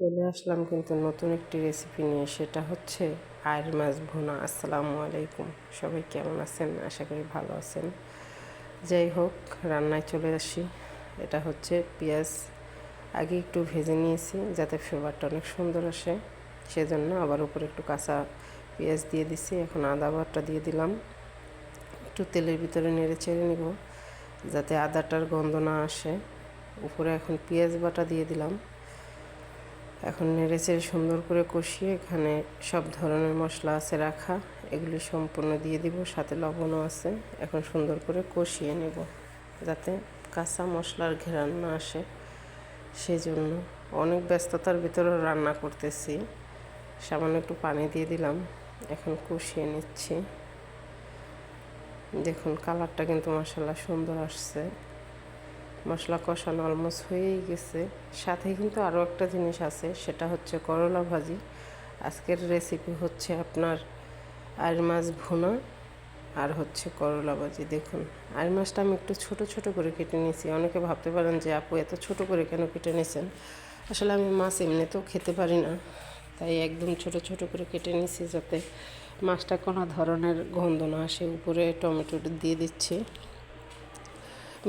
চলে আসলাম কিন্তু নতুন একটি রেসিপি নিয়ে, সেটা হচ্ছে আয়ের মাছ ভুনা। আসসালামু আলাইকুম। সবাই কেমন আছেন? আশা করি ভালো আছেন। যাই হোক, রান্নায় চলে আসি। এটা হচ্ছে পেঁয়াজ। আগে একটু ভেজে নিয়েছি যাতে ফ্লেভারটা অনেক সুন্দর আসে। সেজন্য আবার উপরে একটু কাঁচা পেঁয়াজ দিয়ে দিছি। এখন আদা বাটা দিয়ে দিলাম। একটু তেলের ভিতরে নেড়ে চেড়ে নিব যাতে আদাটার গন্ধ না আসে। উপরে এখন পেঁয়াজ বাটা দিয়ে দিলাম। এখন নেড়েচেড়ে সুন্দর করে কষিয়ে এখানে সব ধরনের মশলা আছে রাখা। এগুলি সম্পূর্ণ দিয়ে দিব, সাথে লবণও আছে। এখন সুন্দর করে কষিয়ে নেব, যাতে কাঁচা মশলার ঘেরান না আসে। সেজন্য অনেক ব্যস্ততার ভিতরে রান্না করতেছি। সামান্য একটু পানি দিয়ে দিলাম, এখন কষিয়ে নিচ্ছি। দেখুন, কালারটা কিন্তু মশলা সুন্দর আসছে। মশলা কষানো অলমোস্ট হয়েই গেছে। সাথে কিন্তু আরও একটা জিনিস আছে, সেটা হচ্ছে করলা ভাজি। আজকের রেসিপি হচ্ছে আপনার আর মাছ ভুনা আর হচ্ছে করলা ভাজি। দেখুন আর মাছটা আমি একটু ছোট ছোট করে কেটে নিয়েছি। অনেকে ভাবতে পারেন যে, আপু, এত ছোট করে কেন কেটে নিয়েছেন আসলে আমি মাছ এমনিতেও খেতে পারি না, তাই একদম ছোট ছোট করে কেটে নিয়েছি যাতে মাছটা কোনো ধরনের গন্ধ না আসে। উপরে টমেটো দিয়ে দিচ্ছি।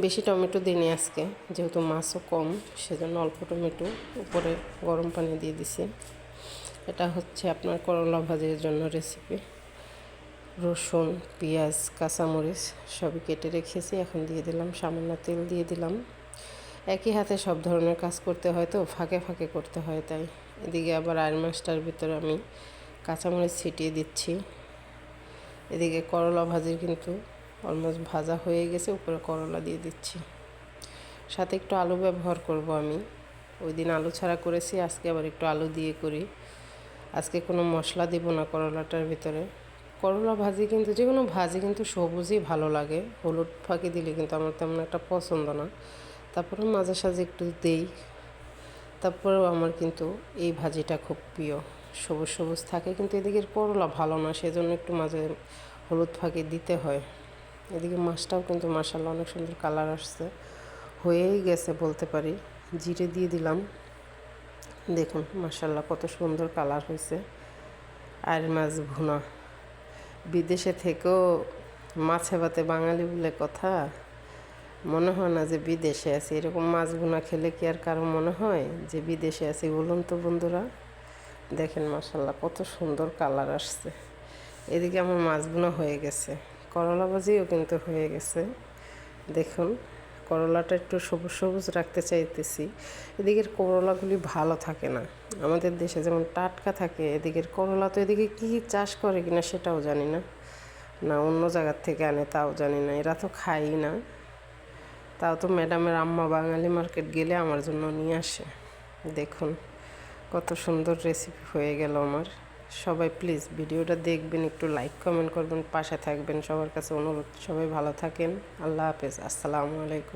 বেশি টমেটো দিইনি আজকে, যেহেতু মাছও কম, সেজন্য অল্প টমেটো উপরে গরম পানি দিয়ে দিছি। এটা হচ্ছে আপনার করলা ভাজির জন্য রেসিপি রসুন, পেঁয়াজ, কাঁচামরিচ সবই কেটে রেখেছি, এখন দিয়ে দিলাম, সামান্য তেল দিয়ে দিলাম। একই হাতে সব ধরনের কাজ করতে হয় তো, ফাঁকে ফাঁকে করতে হয় তাই। এদিকে আবার আর মাছটার ভিতরে আমি কাঁচামরিচ ছিটিয়ে দিচ্ছি। এদিকে করলা ভাজির কিন্তু অলমোস্ট ভাজা হয়ে গেছে, উপরে করলা দিয়ে দিচ্ছি। সাথে একটু আলু ব্যবহার করব আমি। ওই দিন আলু ছাড়া করেছি, আজকে আবার একটু আলু দিয়ে করি। আজকে কোনো মশলা দিব না করলাটার ভিতরে। করলা ভাজি কিন্তু, যে কোনো ভাজি কিন্তু সবুজই ভালো লাগে। হলুদ ফাঁকি দিলে কিন্তু আমার তেমন একটা পছন্দ না। তারপরে মাঝে সাঝে একটু দেই। তারপরেও আমার কিন্তু এই ভাজিটা খুব প্রিয়। সবুজ সবুজ থাকে কিন্তু এদিকের করলা ভালো না, সেজন্য একটু মাঝে হলুদ ফাঁকি দিতে হয়। এদিকে মাছটাও কিন্তু মাসাল্লাহ অনেক সুন্দর কালার আসছে। হয়েই গেছে বলতে পারি। জিরে দিয়ে দিলাম। দেখুন মাসাল্লাহ কত সুন্দর কালার হয়েছে। আর মাছ ভুনা। বিদেশে থেকেও মাছে ভাতে বাঙালি বলে কথা। মনে হয় না যে বিদেশে আছি। এরকম মাছ ভুনা খেলে কি আর কারও মনে হয় যে বিদেশে আছি বলুন তো বন্ধুরা? দেখেন মাসাল্লাহ কত সুন্দর কালার আসছে। এদিকে আমার মাছ ভুনা হয়ে গেছে। করলা ভাজিও কিন্তু হয়ে গেছে। দেখুন, করলাটা একটু সবুজ সবুজ রাখতে চাইতেছি। এদিকের করলাগুলি ভালো থাকে না। আমাদের দেশে যেমন টাটকা থাকে, এদিকের করলা তো এদিকে কী চাষ করে কিনা সেটাও জানি না। না, অন্য জায়গার থেকে আনে তাও জানি না। এরা তো খাই না। তাও তো ম্যাডামের আম্মা বাঙালি মার্কেট গেলে আমার জন্য নিয়ে আসে। দেখুন, কত সুন্দর রেসিপি হয়ে গেল আমার। সবাই প্লিজ ভিডিওটা দেখবেন, একটু লাইক কমেন্ট করবেন, পাশে থাকবেন। সবার কাছে অনুরোধ, সবাই ভালো থাকেন। আল্লাহ হাফেজ। আসসালামু আলাইকুম।